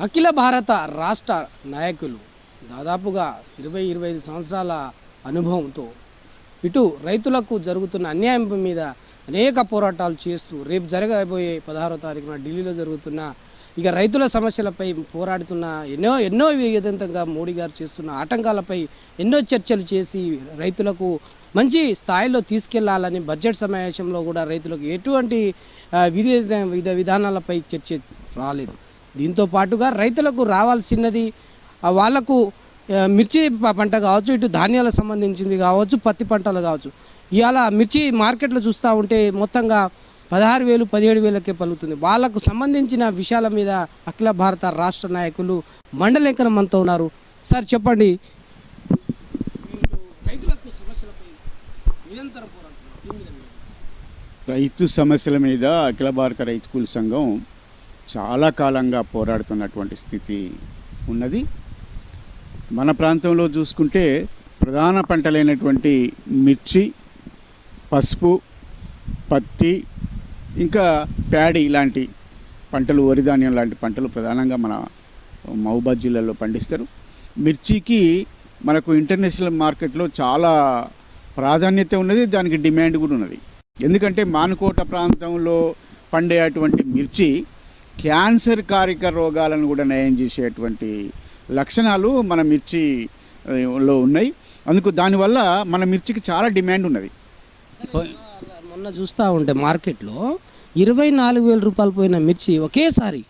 అఖిల భారత రాష్ట్ర నాయకులు దాదాపుగా ఇరవై ఇరవై ఐదు సంవత్సరాల అనుభవంతో ఇటు రైతులకు జరుగుతున్న అన్యాయం మీద అనేక పోరాటాలు చేస్తూ రేపు జరగబోయే పదహారో తారీఖున ఢిల్లీలో జరుగుతున్న ఇక రైతుల సమస్యలపై పోరాడుతున్న ఎన్నో ఎన్నో విధంగా మోడీ గారు చేస్తున్న ఆటంకాలపై ఎన్నో చర్చలు చేసి రైతులకు మంచి స్థాయిలో తీసుకెళ్ళాలని బడ్జెట్ సమావేశంలో కూడా రైతులకు ఎటువంటి విధి విధ విధానాలపై చర్చ రాలేదు. దీంతో పాటుగా రైతులకు రావాల్సినది వాళ్ళకు మిర్చి పంట కావచ్చు ఇటు ధాన్యాలకు సంబంధించింది కావచ్చు పత్తి పంటలు కావచ్చు. ఇవాళ మిర్చి మార్కెట్లో చూస్తూ ఉంటే మొత్తంగా పదహారు వేలు పదిహేడు వేలకే పలుకుతుంది. వాళ్ళకు సంబంధించిన విషయాల మీద అఖిల భారత రాష్ట్ర నాయకులు మండలేకరం మనతో ఉన్నారు. సార్ చెప్పండి. రైతులకు సమస్యలపై నిరంతరం పోరాడుతున్నారు. రైతు సమస్యల మీద అఖిల భారత రైతు కూలి సంఘం చాలా కాలంగా పోరాడుతున్నటువంటి స్థితి ఉన్నది. మన ప్రాంతంలో చూసుకుంటే ప్రధాన పంటలైనటువంటి మిర్చి పసుపు పత్తి ఇంకా ప్యాడీ ఇలాంటి పంటలు వరిధాన్యం లాంటి పంటలు ప్రధానంగా మన మహబూబాద్ జిల్లాలో పండిస్తారు. మిర్చికి మనకు ఇంటర్నేషనల్ మార్కెట్లో చాలా ప్రాధాన్యత ఉన్నది దానికి డిమాండ్ కూడా ఉన్నది. ఎందుకంటే మానుకోట ప్రాంతంలో పండే అటువంటి మిర్చి క్యాన్సర్ కారిక రోగాలను కూడా నయం చేసేటువంటి లక్షణాలు మన మిర్చి ఆ, లో ఉన్నాయి. అందుకు దానివల్ల మన మిర్చికి చాలా డిమాండ్ ఉన్నది. మొన్న చూస్తూ ఉంటే మార్కెట్లో ఇరవై నాలుగు వేల రూపాయలు పోయిన మిర్చి ఒకేసారి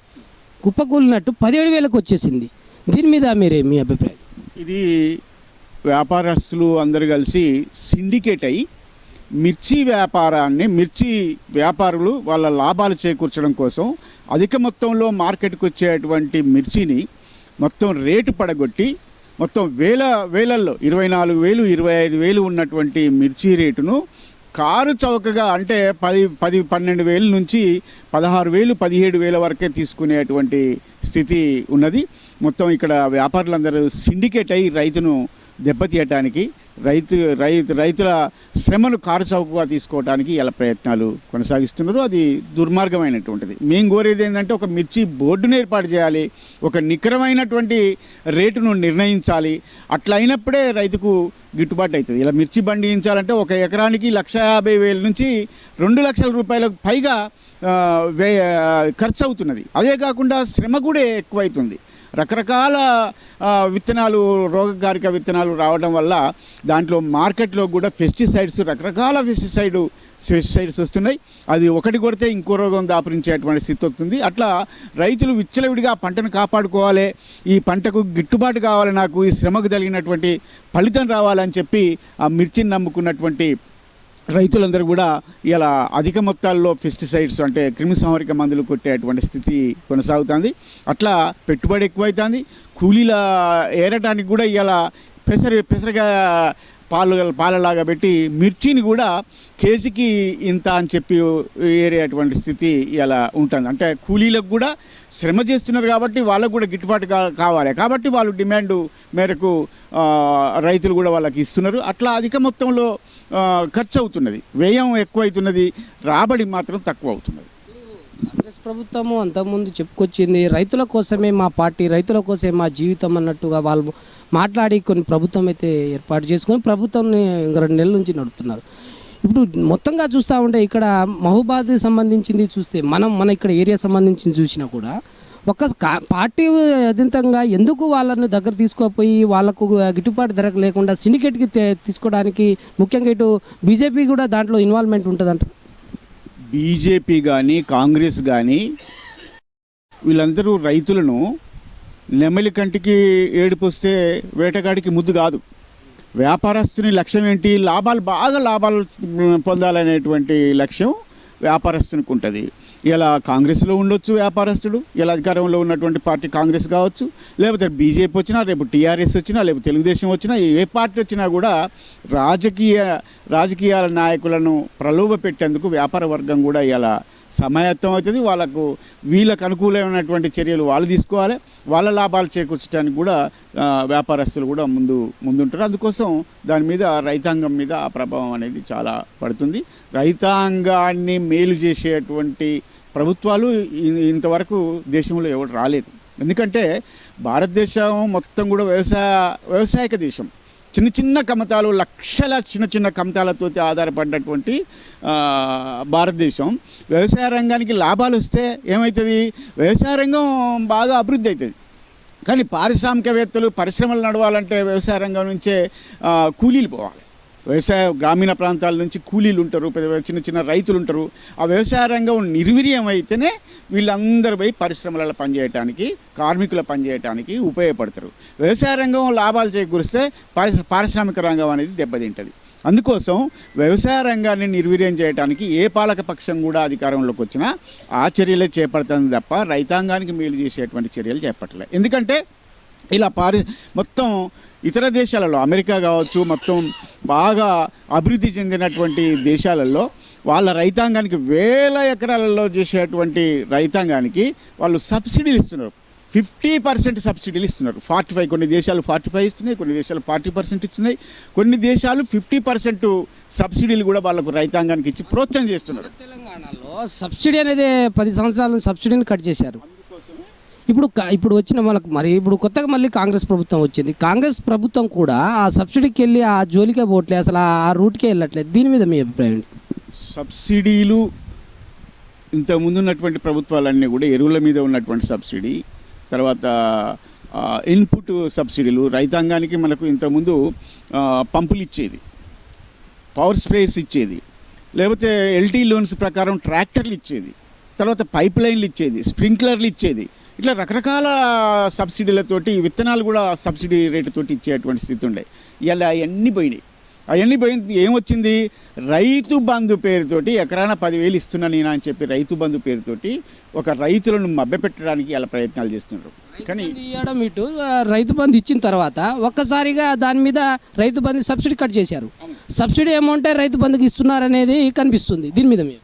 కుప్పకూలినట్టు పదిహేడు వేలకు వచ్చేసింది. దీని మీద మీరే మీ అభిప్రాయం? ఇది వ్యాపారస్తులు అందరు కలిసి సిండికేట్ అయి మిర్చి వ్యాపారాన్ని మిర్చి వ్యాపారులు వాళ్ళ లాభాలు చేకూర్చడం కోసం అధిక మొత్తంలో మార్కెట్కి వచ్చేటువంటి మిర్చిని మొత్తం రేటు పడగొట్టి మొత్తం వేల వేలల్లో ఇరవై నాలుగు వేలు ఇరవై ఐదు వేలు ఉన్నటువంటి మిర్చి రేటును కారు చౌకగా అంటే పది పది పన్నెండు వేల నుంచి పదహారు వేలు పదిహేడు వేల వరకే తీసుకునేటువంటి స్థితి ఉన్నది. మొత్తం ఇక్కడ వ్యాపారులందరూ సిండికేట్ అయి రైతును దెబ్బతీయటానికి రైతు రైతు రైతుల శ్రమను కారుచౌకగా తీసుకోవడానికి ఇలా ప్రయత్నాలు కొనసాగిస్తున్నారు. అది దుర్మార్గమైనటువంటిది. మేము కోరేది ఏంటంటే ఒక మిర్చి బోర్డును ఏర్పాటు చేయాలి ఒక నికరమైనటువంటి రేటును నిర్ణయించాలి. అట్లా అయినప్పుడే రైతుకు గిట్టుబాటు అవుతుంది. ఇలా మిర్చి పండించాలంటే ఒక ఎకరానికి లక్ష యాభై వేల నుంచి రెండు లక్షల రూపాయలకు పైగా వే ఖర్చు అవుతున్నది అదే కాకుండా శ్రమ కూడా ఎక్కువైతుంది. రకరకాల విత్తనాలు రోగకారిక విత్తనాలు రావడం వల్ల దాంట్లో మార్కెట్లో కూడా పెస్టిసైడ్స్ రకరకాల పెస్టిసైడ్ పెస్టిసైడ్స్ వస్తున్నాయి. అది ఒకటి కొడితే ఇంకో రోగం దాపరించేటువంటి స్థితి వస్తుంది. అట్లా రైతులు విచ్చలవిడిగా ఆ పంటను కాపాడుకోవాలి. ఈ పంటకు గిట్టుబాటు కావాలి. నాకు ఈ శ్రమకు తగినటువంటి ఫలితం రావాలని చెప్పి ఆ మిర్చిని నమ్ముకున్నటువంటి రైతులందరూ కూడా ఇలా అధిక మొత్తాల్లో పెస్టిసైడ్స్ అంటే క్రిమిసంహారక మందులు కొట్టేటువంటి స్థితి కొనసాగుతుంది. అట్లా పెట్టుబడి ఎక్కువైతుంది. కూలీల ఏరటానికి కూడా ఇలా పెసర పెసరగా పాలు పాలలాగా పెట్టి మిర్చిని కూడా కేజీకి ఇంత అని చెప్పి ఏరేటువంటి స్థితి ఇలా ఉంటుంది. అంటే కూలీలకు కూడా శ్రమ చేస్తున్నారు కాబట్టి వాళ్ళకు కూడా గిట్టుబాటు కావాలి. కాబట్టి వాళ్ళు డిమాండ్ మేరకు రైతులు కూడా వాళ్ళకి ఇస్తున్నారు. అట్లా అధిక మొత్తంలో ఖర్చు అవుతున్నది వ్యయం ఎక్కువ అవుతున్నది రాబడి మాత్రం తక్కువ అవుతున్నది కాంగ్రెస్ ప్రభుత్వము అంతకుముందు చెప్పుకొచ్చింది రైతుల కోసమే మా పార్టీ రైతుల కోసమే మా జీవితం అన్నట్టుగా వాళ్ళు మాట్లాడి కొన్ని ప్రభుత్వం అయితే ఏర్పాటు చేసుకొని ప్రభుత్వంని రెండు నెలల నుంచి నడుపుతున్నారు. ఇప్పుడు మొత్తంగా చూస్తూ ఉంటే ఇక్కడ మహుబాద్ సంబంధించింది చూస్తే మనం మన ఇక్కడ ఏరియా సంబంధించింది చూసినా కూడా ఒక కా- పార్టీ అధితంగా ఎందుకు వాళ్ళను దగ్గర తీసుకోపోయి వాళ్ళకు గిట్టుబాటు ధర లేకుండా సిండికేట్కి తీసుకోవడానికి ముఖ్యంగా ఇటు బీజేపీ కూడా దాంట్లో ఇన్వాల్వ్మెంట్ ఉంటుందంట. బీజేపీ కానీ కాంగ్రెస్ కానీ వీళ్ళందరూ రైతులను నెమలి కంటికి ఏడుపు వస్తే వేటగాడికి ముద్దు కాదు. వ్యాపారస్తుని లక్ష్యం ఏంటి? లాభాలు బాగా లాభాలు పొందాలనేటువంటి లక్ష్యం వ్యాపారస్తునికి ఉంటుంది ఇలా కాంగ్రెస్లో ఉండొచ్చు వ్యాపారస్తుడు ఇలా అధికారంలో ఉన్నటువంటి పార్టీ కాంగ్రెస్ కావచ్చు లేకపోతే బీజేపీ వచ్చినా రేపు టీఆర్ఎస్ వచ్చినా లేకపోతే తెలుగుదేశం వచ్చినా ఏ పార్టీ వచ్చినా కూడా రాజకీయ రాజకీయాల నాయకులను ప్రలోభ పెట్టేందుకు వ్యాపార వర్గం కూడా ఇలా సమాయత్తం అవుతుంది. వాళ్ళకు వీళ్ళకు అనుకూలమైనటువంటి చర్యలు వాళ్ళు తీసుకోవాలి. వాళ్ళ లాభాలు చేకూర్చడానికి కూడా వ్యాపారస్తులు కూడా ముందు ముందుంటారు. అందుకోసం దాని మీద రైతాంగం మీద ఆ ప్రభావం అనేది చాలా పడుతుంది. రైతాంగాన్ని మేలు చేసేటువంటి ప్రభుత్వాలు ఇంతవరకు దేశంలో ఎవరు రాలేదు. ఎందుకంటే భారతదేశం మొత్తం కూడా వ్యవసాయ వ్యవసాయక దేశం. చిన్న చిన్న కమతాలు లక్షల చిన్న చిన్న కమతాలతో ఆధారపడినటువంటి భారతదేశం. వ్యవసాయ రంగానికి లాభాలు వస్తే ఏమవుతుంది వ్యవసాయ రంగం బాగా అభివృద్ధి అవుతుంది కానీ పారిశ్రామికవేత్తలు పరిశ్రమలు నడవాలంటే వ్యవసాయ రంగం నుంచే కూలీలు పోవాలి. వ్యవసాయ గ్రామీణ ప్రాంతాల నుంచి కూలీలు ఉంటారు పెద్ద చిన్న చిన్న రైతులు ఉంటారు. ఆ వ్యవసాయ రంగం నిర్వీర్యం అయితేనే వీళ్ళందరూ పోయి పరిశ్రమలలో పనిచేయటానికి కార్మికుల పనిచేయటానికి ఉపయోగపడతారు. వ్యవసాయ రంగం లాభాలు చేకూరిస్తే పారిశ పారిశ్రామిక రంగం అనేది దెబ్బతింటుంది. అందుకోసం వ్యవసాయ రంగాన్ని నిర్వీర్యం చేయడానికి ఏ పాలక పక్షం కూడా అధికారంలోకి వచ్చినా ఆ చర్యలే చేపడుతుంది తప్ప రైతాంగానికి మేలు చేసేటువంటి చర్యలు చేపట్టలేదు ఎందుకంటే ఇలా పారి మొత్తం ఇతర దేశాలలో అమెరికా కావచ్చు మొత్తం బాగా అభివృద్ధి చెందినటువంటి దేశాలలో వాళ్ళ రైతాంగానికి వేల ఎకరాలలో చేసేటువంటి రైతాంగానికి వాళ్ళు సబ్సిడీలు ఇస్తున్నారు. ఫిఫ్టీ పర్సెంట్ సబ్సిడీలు ఇస్తున్నారు. ఫార్టీ ఫైవ్ కొన్ని దేశాలు ఫార్టీ ఫైవ్ ఇస్తున్నాయి కొన్ని దేశాలు ఫార్టీ పర్సెంట్ ఇస్తున్నాయి. కొన్ని దేశాలు ఫిఫ్టీ పర్సెంట్ సబ్సిడీలు కూడా వాళ్ళకు రైతాంగానికి ఇచ్చి ప్రోత్సాహం చేస్తున్నారు. తెలంగాణలో సబ్సిడీ అనేది పది సంవత్సరాల సబ్సిడీని కట్ చేశారు. ఇప్పుడు ఇప్పుడు వచ్చిన మనకు మరి ఇప్పుడు కొత్తగా మళ్ళీ కాంగ్రెస్ ప్రభుత్వం వచ్చింది. కాంగ్రెస్ ప్రభుత్వం కూడా ఆ సబ్సిడీకి వెళ్ళి ఆ జోలికే పోవట్లేదు అసలు ఆ రూట్కే వెళ్ళట్లేదు దీని మీద మీ అభిప్రాయం సబ్సిడీలు ఇంతకుముందు ఉన్నటువంటి ప్రభుత్వాలన్నీ కూడా ఎరువుల మీద ఉన్నటువంటి సబ్సిడీ తర్వాత ఇన్పుట్ సబ్సిడీలు రైతాంగానికి మనకు ఇంతకుముందు పంపులు ఇచ్చేది పవర్ స్ప్రేయర్స్ ఇచ్చేది లేకపోతే ఎల్టీ లోన్స్ ప్రకారం ట్రాక్టర్లు ఇచ్చేది తర్వాత పైప్ లైన్లు ఇచ్చేది స్ప్రింక్లర్లు ఇచ్చేది ఇట్లా రకరకాల సబ్సిడీలతోటి విత్తనాలు కూడా సబ్సిడీ రేటుతోటి ఇచ్చేటువంటి స్థితి ఉండే ఇలా అవన్నీ పోయినాయి. అవన్నీ పోయింది ఏమొచ్చింది? రైతు బంధు పేరుతోటి ఎకరాన పదివేలు ఇస్తున్నా నేను అని చెప్పి రైతు బంధు పేరుతోటి ఒక రైతులను మభ్యపెట్టడానికి ఇలా ప్రయత్నాలు చేస్తున్నారు కానీ ఇవ్వడం ఇటు రైతు బంధు ఇచ్చిన తర్వాత ఒక్కసారిగా దాని మీద రైతు బంధు సబ్సిడీ కట్ చేశారు. సబ్సిడీ అమౌంటే రైతు బంధుకి ఇస్తున్నారనేది కనిపిస్తుంది. దీని మీద మీరు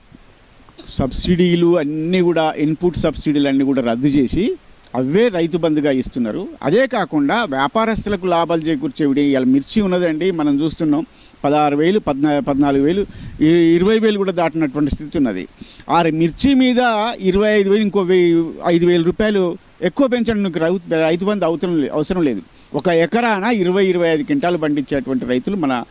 సబ్సిడీలు అన్నీ కూడా ఇన్పుట్ సబ్సిడీలు అన్నీ కూడా రద్దు చేసి అవే రైతు బంధుగా ఇస్తున్నారు. అదే కాకుండా వ్యాపారస్తులకు లాభాలు చేకూర్చేవిడి ఇలా మిర్చి ఉన్నదండి. మనం చూస్తున్నాం పదహారు వేలు పద్నా పద్నాలుగు వేలు ఈ- ఇరవై వేలు కూడా దాటినటువంటి స్థితి ఉన్నది. ఆ మిర్చి మీద ఇరవై ఐదు వేలు ఇంకో వెయ్యి ఐదు వేల రూపాయలు ఎక్కువ పెంచడానికి రైతు రైతు బంధు అవసరం లేదు అవసరం లేదు. ఒక ఎకరాన ఇరవై ఇరవై ఐదు క్వింటాలు పండించేటువంటి రైతులు మన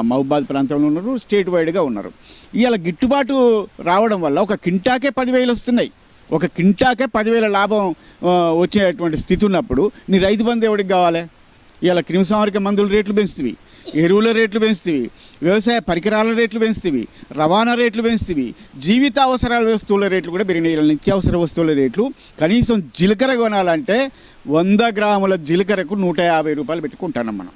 మహబాద్ ప్రాంతంలో ఉన్నారు స్టేట్ వైడ్గా ఉన్నారు. ఇవాళ గిట్టుబాటు రావడం వల్ల ఒక కింటాకే పదివేలు వస్తున్నాయి. ఒక కింటాకే పదివేల లాభం వచ్చేటువంటి స్థితి ఉన్నప్పుడు నీ రైతు బంధు ఎవరికి కావాలి? ఇలా క్రిమిసంహారక మందుల రేట్లు పెంచుతీవి. ఎరువుల రేట్లు పెంచుతీవి వ్యవసాయ పరికరాల రేట్లు పెంచుతీవి రవాణా రేట్లు పెంచుతీవి జీవిత అవసరాల వస్తువుల రేట్లు కూడా పెరిగినాయి. ఇలా నిత్యావసర వస్తువుల రేట్లు కనీసం జీలకర్ర కొనాలంటే వంద గ్రాముల జీలకర్రకు నూట యాభై రూపాయలు పెట్టుకుంటున్నాం మనం.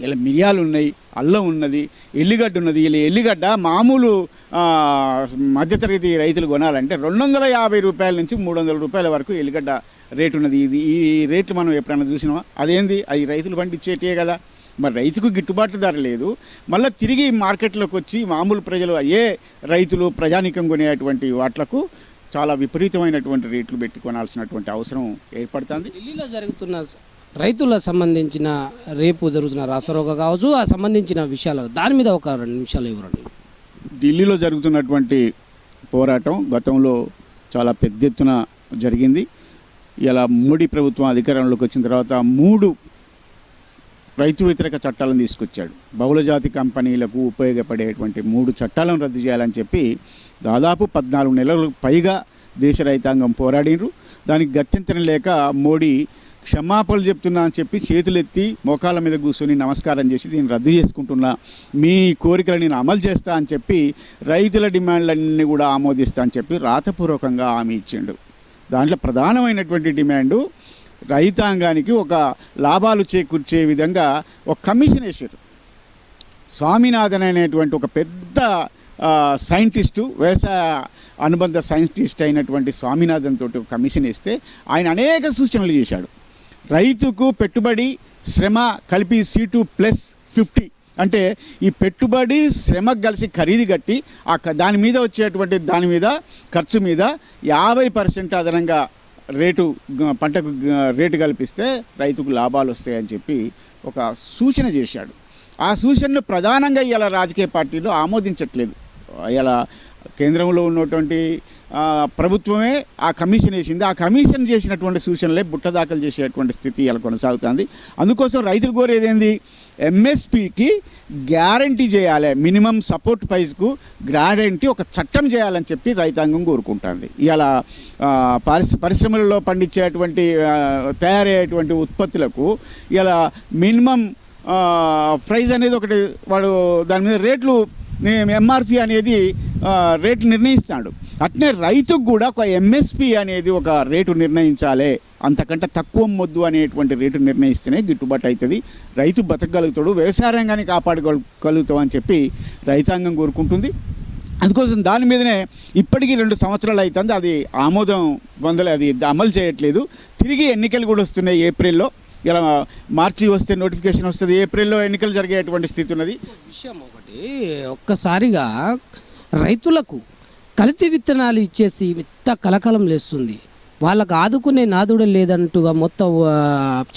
ఇలా మిరియాలు ఉన్నాయి అల్లం ఉన్నది ఎల్లిగడ్డ ఉన్నది. ఇలా ఎల్లిగడ్డ మామూలు మధ్యతరగతి రైతులు కొనాలంటే రెండు వందల యాభై రూపాయల నుంచి మూడు వందల రూపాయల వరకు ఎల్లిగడ్డ రేటు ఉన్నది. ఇది ఈ రేట్లు మనం ఎప్పుడైనా చూసినామా? అదేంది? అది రైతులు పండించేటే కదా. మరి రైతుకు గిట్టుబాటు ధర లేదు. మళ్ళీ తిరిగి మార్కెట్లోకి వచ్చి మామూలు ప్రజలు అయ్యే రైతులు ప్రజానికం కొనేటువంటి వాట్లకు చాలా విపరీతమైనటువంటి రేట్లు పెట్టి కొనాల్సినటువంటి అవసరం ఏర్పడుతుంది. ఢిల్లీలో జరుగుతున్న రైతులకు సంబంధించిన రేపు జరుగుతున్న రాసరోగ కావచ్చు ఆ సంబంధించిన విషయాలు దాని మీద ఒక రెండు నిమిషాలు ఇవ్వరండి ఢిల్లీలో జరుగుతున్నటువంటి పోరాటం గతంలో చాలా పెద్ద ఎత్తున జరిగింది. ఇలా మోడీ ప్రభుత్వం అధికారంలోకి వచ్చిన తర్వాత మూడు రైతు వ్యతిరేక చట్టాలను తీసుకొచ్చాడు. బహుళజాతి కంపెనీలకు ఉపయోగపడేటువంటి మూడు చట్టాలను రద్దు చేయాలని చెప్పి దాదాపు పద్నాలుగు నెలలకు పైగా దేశ రైతాంగం పోరాడినరు దానికి గత్యంతరం లేక మోడీ క్షమాపణలు చెప్తున్నా అని చెప్పి చేతులెత్తి మోకాళ్ళ మీద కూర్చొని నమస్కారం చేసి దీన్ని రద్దు చేసుకుంటున్నా మీ కోరికలు నేను అమలు చేస్తా అని చెప్పి రైతుల డిమాండ్లన్నీ కూడా ఆమోదిస్తా అని చెప్పి రాతపూర్వకంగా హామీ ఇచ్చిండు. దాంట్లో ప్రధానమైనటువంటి డిమాండు రైతాంగానికి ఒక లాభాలు చేకూర్చే విధంగా ఒక కమిషన్ వేసారు స్వామినాథన్ అనేటువంటి ఒక పెద్ద సైంటిస్టు వ్యవసాయ అనుబంధ సైంటిస్ట్ అయినటువంటి స్వామినాథన్ తోటి ఒక కమిషన్ ఇస్తే ఆయన అనేక సూచనలు చేశాడు. రైతుకు పెట్టుబడి శ్రమ కలిపి సీటు ప్లస్ ఫిఫ్టీ. అంటే ఈ పెట్టుబడి శ్రమకు కలిసి ఖరీదు కట్టి ఆ దాని మీద వచ్చేటువంటి దాని మీద ఖర్చు మీద యాభై పర్సెంట్ అదనంగా రేటు పంటకు రేటు కల్పిస్తే రైతుకు లాభాలు వస్తాయని చెప్పి ఒక సూచన చేశాడు. ఆ సూచనను ప్రధానంగా ఇలా రాజకీయ పార్టీలు ఆమోదించట్లేదు. ఇలా కేంద్రంలో ఉన్నటువంటి ప్రభుత్వమే ఆ కమిషన్ వేసింది. ఆ కమిషన్ చేసినటువంటి సూచనలే బుట్ట దాఖలు చేసేటువంటి స్థితి ఇలా కొనసాగుతుంది. అందుకోసం రైతులు కోరేదేంది ఎంఎస్పికి గ్యారంటీ చేయాలి. మినిమం సపోర్ట్ ప్రైస్కు గ్యారంటీ ఒక చట్టం చేయాలని చెప్పి రైతాంగం కోరుకుంటుంది. ఇలా పరిశ్ర పరిశ్రమలలో పండించేటువంటి తయారయ్యేటువంటి ఉత్పత్తులకు ఇలా మినిమం ప్రైజ్ అనేది ఒకటి వాడు దాని మీద రేట్లు ఎంఆర్పి అనేది రేటు నిర్ణయిస్తాడు. అట్నే రైతుకు కూడా ఒక ఎంఎస్పి అనేది ఒక రేటు నిర్ణయించాలి. అంతకంటే తక్కువ మొద్దు అనేటువంటి రేటు నిర్ణయిస్తేనే గిట్టుబాటు అవుతుంది రైతు బతకగలుగుతాడు వ్యవసాయ రంగాన్ని కాపాడగలుగుతాం అని చెప్పి రైతాంగం కోరుకుంటుంది. అందుకోసం దాని మీదనే ఇప్పటికీ రెండు సంవత్సరాలు అవుతుంది అది ఆమోదం పొందలే అది అమలు చేయట్లేదు. తిరిగి ఎన్నికలు కూడా వస్తున్నాయి ఏప్రిల్లో. ఇలా మార్చి వస్తే నోటిఫికేషన్ వస్తుంది ఏప్రిల్లో ఎన్నికలు జరిగేటువంటి స్థితి ఉన్నది. విషయం ఒకటి ఒక్కసారిగా రైతులకు కల్తీ విత్తనాలు ఇచ్చేసి విత్త కలకలం లేస్తుంది. వాళ్ళకు ఆదుకునే నాదుడు లేదంటుగా మొత్తం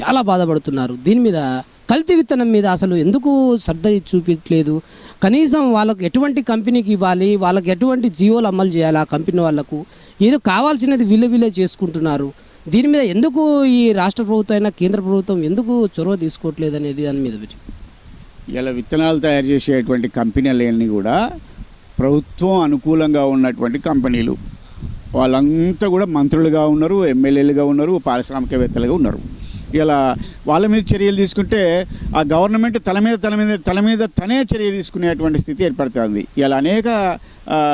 చాలా బాధపడుతున్నారు. దీని మీద కల్తీ విత్తనం మీద అసలు ఎందుకు శ్రద్ధ చూపించలేదు కనీసం వాళ్ళకు ఎటువంటి కంపెనీకి ఇవ్వాలి? వాళ్ళకి ఎటువంటి జీవోలు అమలు చేయాలి ఆ కంపెనీ వాళ్ళకు? ఏదో కావాల్సినది విలువిలే చేసుకుంటున్నారు. దీని మీద ఎందుకు ఈ రాష్ట్ర ప్రభుత్వం అయినా కేంద్ర ప్రభుత్వం ఎందుకు చొరవ తీసుకోవట్లేదు అనేది దాని మీద ఇలా విత్తనాలు తయారు చేసేటువంటి కంపెనీలన్నీ కూడా ప్రభుత్వం అనుకూలంగా ఉన్నటువంటి కంపెనీలు. వాళ్ళంతా కూడా మంత్రులుగా ఉన్నారు ఎమ్మెల్యేలుగా ఉన్నారు పారిశ్రామికవేత్తలుగా ఉన్నారు. ఇలా వాళ్ళ మీద చర్యలు తీసుకుంటే ఆ గవర్నమెంట్ తల మీద తల మీద తల మీద తనే చర్య తీసుకునేటువంటి స్థితి ఏర్పడుతుంది. ఇలా అనేక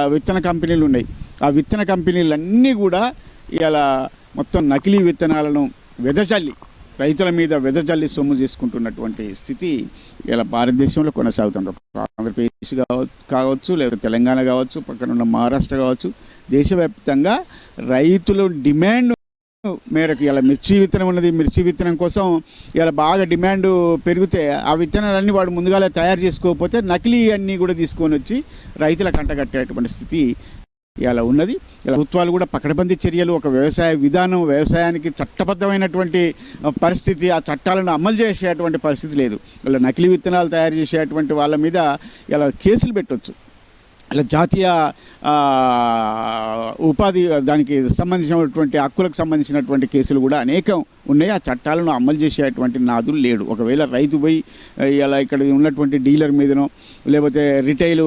విత్తన కంపెనీలు ఉన్నాయి. ఆ విత్తన కంపెనీలన్నీ కూడా ఇలా మొత్తం నకిలీ విత్తనాలను వెదజల్లి రైతుల మీద వెదజల్లి సొమ్ము చేసుకుంటున్నటువంటి స్థితి ఇలా భారతదేశంలో కొనసాగుతుంది. ఆంధ్రప్రదేశ్ కావచ్చు కావచ్చు లేదా తెలంగాణ కావచ్చు పక్కన ఉన్న మహారాష్ట్ర కావచ్చు దేశవ్యాప్తంగా రైతులు డిమాండ్ మేరకు ఇలా మిర్చి విత్తనం ఉన్నది మిర్చి విత్తనం కోసం ఇలా బాగా డిమాండ్ పెరిగితే ఆ విత్తనాలన్నీ వాడు ముందుగానే తయారు చేసుకోకపోతే నకిలీ అన్నీ కూడా తీసుకొని వచ్చి రైతుల కంటగట్టేటువంటి స్థితి ఇలా ఉన్నది. ఇలా ప్రభుత్వాలు కూడా పకడ్బందీ చర్యలు ఒక వ్యవసాయ విధానం వ్యవసాయానికి చట్టబద్ధమైనటువంటి పరిస్థితి ఆ చట్టాలను అమలు చేసేటువంటి పరిస్థితి లేదు. ఇలా నకిలీ విత్తనాలు తయారు చేసేటువంటి వాళ్ళ మీద ఇలా కేసులు పెట్టవచ్చు ఇలా జాతీయ ఉపాధి దానికి సంబంధించినటువంటి హక్కులకు సంబంధించినటువంటి కేసులు కూడా అనేకం ఉన్నాయి? ఆ చట్టాలను అమలు చేసేటువంటి నాదులు లేడు. ఒకవేళ రైతు పోయి ఇలా ఇక్కడ ఉన్నటువంటి డీలర్ మీదనో లేకపోతే రిటైల్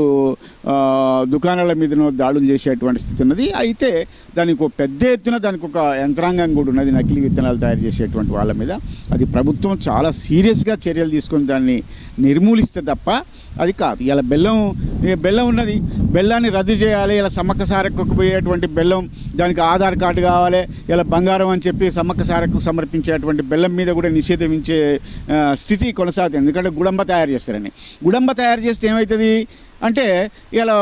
దుకాణాల మీదనో దాడులు చేసేటువంటి స్థితి ఉన్నది. అయితే దానికి ఒక పెద్ద ఎత్తున దానికి ఒక యంత్రాంగం కూడా ఉన్నది. నకిలీ విత్తనాలు తయారు చేసేటువంటి వాళ్ళ మీద. అది ప్రభుత్వం చాలా సీరియస్గా చర్యలు తీసుకొని దాన్ని నిర్మూలిస్తే తప్ప అది కాదు. ఇలా బెల్లం బెల్లం ఉన్నది. బెల్లాన్ని రద్దు చేయాలి. ఇలా సమ్మక్క సారకు పోయేటువంటి బెల్లం దానికి ఆధార్ కార్డు కావాలి. ఇలా బంగారం అని చెప్పి సమ్మక్క సారకు సమర్పించేటువంటి బెల్లం మీద కూడా నిషేధించే స్థితి కొనసాగుతుంది. ఎందుకంటే గుడంబ తయారు చేస్తారని. గుడంబ తయారు చేస్తే ఏమవుతుంది అంటే ఇలా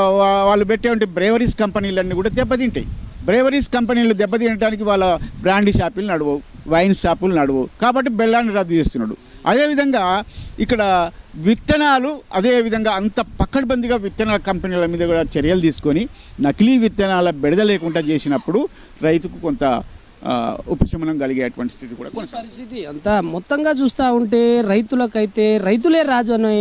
వాళ్ళు పెట్టేటువంటి బ్రేవరీస్ కంపెనీలన్నీ కూడా దెబ్బతింటాయి. బ్రేవరీస్ కంపెనీలు దెబ్బతినడానికి వాళ్ళ బ్రాండీ షాపులు నడవు వైన్ షాపులు నడవు. కాబట్టి బెల్లాన్ని రద్దు చేస్తున్నాడు. అదేవిధంగా ఇక్కడ విత్తనాలు అదేవిధంగా అంత పక్కడబందిగా విత్తనాల కంపెనీల మీద కూడా చర్యలు తీసుకొని నకిలీ విత్తనాల బెడద లేకుండా చేసినప్పుడు రైతుకు కొంత ఉపశమనం కలిగేటువంటి స్థితి కూడా పరిస్థితి అంతా మొత్తంగా చూస్తూ ఉంటే రైతులకైతే రైతులే రాజు అని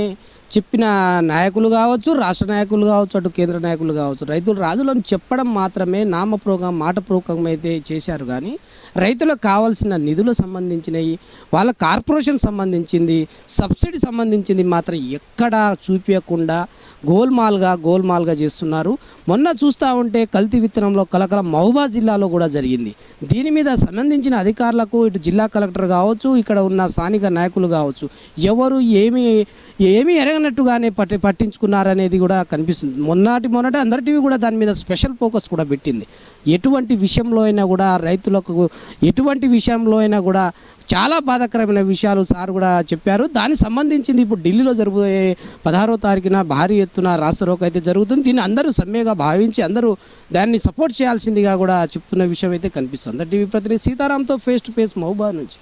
చెప్పిన నాయకులు కావచ్చు రాష్ట్ర నాయకులు కావచ్చు అటు కేంద్ర నాయకులు కావచ్చు రైతులు రాజులను చెప్పడం మాత్రమే నామపూర్వకం మాటపూర్వకం అయితే చేశారు. కానీ రైతులకు కావాల్సిన నిధులు సంబంధించినవి వాళ్ళ కార్పొరేషన్ సంబంధించింది సబ్సిడీ సంబంధించింది మాత్రం ఎక్కడా చూపించకుండా గోల్మాల్గా గోల్మాల్గా చేస్తున్నారు. మొన్న చూస్తూ ఉంటే కల్తీ విత్తనంలో కలకల మహుబా జిల్లాలో కూడా జరిగింది. దీని మీద సంబంధించిన అధికారులకు ఇటు జిల్లా కలెక్టర్ కావచ్చు ఇక్కడ ఉన్న స్థానిక నాయకులు కావచ్చు ఎవరు ఏమి ఏమీ ఎరగనట్టుగానే పట్టి పట్టించుకున్నారనేది కూడా కనిపిస్తుంది. మొన్నటి మొన్నట అందరి టీవీ కూడా దాని మీద స్పెషల్ ఫోకస్ కూడా పెట్టింది. ఎటువంటి విషయంలో అయినా కూడా రైతులకు ఎటువంటి విషయంలో అయినా కూడా చాలా బాధాకరమైన విషయాలు సార్ కూడా చెప్పారు. దానికి సంబంధించింది ఇప్పుడు ఢిల్లీలో జరగబోయే పదహారో తారీఖున భారీ ఎత్తున రాష్ట్రరోక అయితే జరుగుతుంది. దీన్ని అందరూ సమ్మెగా భావించి అందరూ దాన్ని సపోర్ట్ చేయాల్సిందిగా కూడా చెప్తున్న విషయం అయితే కనిపిస్తుంది. టీవీ ప్రతినిధి సీతారాంతో ఫేస్ టు ఫేస్ మహబూబా నుంచి.